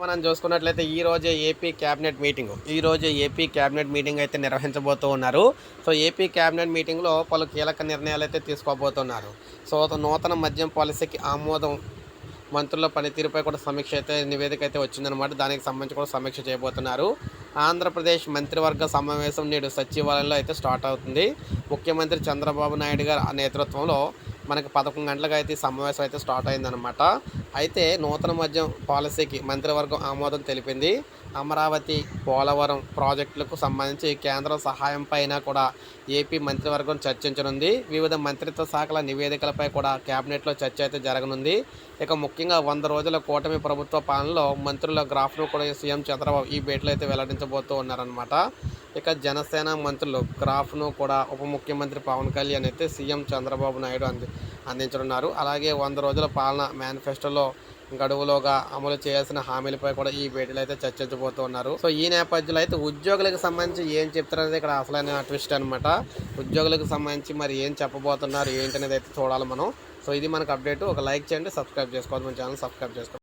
మనం చూసుకున్నట్లయితే ఈ రోజే ఏపీ క్యాబినెట్ మీటింగ్ ఈ రోజే ఏపీ క్యాబినెట్ మీటింగ్ అయితే నిర్వహించబోతూ ఉన్నారు. సో ఏపీ క్యాబినెట్ మీటింగ్లో పలు కీలక నిర్ణయాలు అయితే తీసుకోబోతున్నారు. సో నూతన మద్యం పాలసీకి ఆమోదం మంత్రుల పనితీరుపై కూడా సమీక్ష అయితే నివేదిక అయితే వచ్చిందనమాట దానికి సంబంధించి కూడా సమీక్ష చేయబోతున్నారు. ఆంధ్రప్రదేశ్ మంత్రివర్గ సమావేశం నేడు సచివాలయంలో అయితే స్టార్ట్ అవుతుంది. ముఖ్యమంత్రి చంద్రబాబు నాయుడు గారి నేతృత్వంలో మనకి పదకొండు గంటలకు అయితే సమావేశం అయితే స్టార్ట్ అయిందనమాట అయితే నూతన మద్యం పాలసీకి మంత్రివర్గం ఆమోదం తెలిపింది. అమరావతి పోలవరం ప్రాజెక్టులకు సంబంధించి కేంద్ర సహాయం పైన కూడా ఏపీ మంత్రివర్గం చర్చించనుంది. వివిధ మంత్రిత్వ శాఖల నివేదికలపై కూడా కేబినెట్లో చర్చ అయితే జరగనుంది. ఇక ముఖ్యంగా వంద రోజుల కూటమి ప్రభుత్వ పాలనలో మంత్రుల గ్రాఫ్ను కూడా సీఎం చంద్రబాబు ఈ భేటీలో అయితే వెల్లడించబోతూ ఉన్నారనమాట ఇక జనసేన మంత్రులు క్రాఫ్ట్ను కూడా ఉప ముఖ్యమంత్రి పవన్ కళ్యాణ్ అయితే సీఎం చంద్రబాబు నాయుడు అంది అందించనున్నారు. అలాగే వంద రోజుల పాలన మేనిఫెస్టోలో గడువులోగా అమలు చేయాల్సిన హామీలపై కూడా ఈ భేటీలో అయితే చర్చించబోతూ ఉన్నారు సో ఈ నేపథ్యంలో అయితే ఉద్యోగులకు సంబంధించి ఏం చెప్తారనేది ఇక్కడ అసలైన ట్విస్ట్ అనమాట ఉద్యోగులకు సంబంధించి మరి ఏం చెప్పబోతున్నారు ఏంటనేది అయితే చూడాలి మనం. సో ఇది మనకు అప్డేట్. ఒక లైక్ చేయండి సబ్స్క్రైబ్ చేసుకోవాలి మన ఛానల్ సబ్స్క్రైబ్ చేసుకోండి.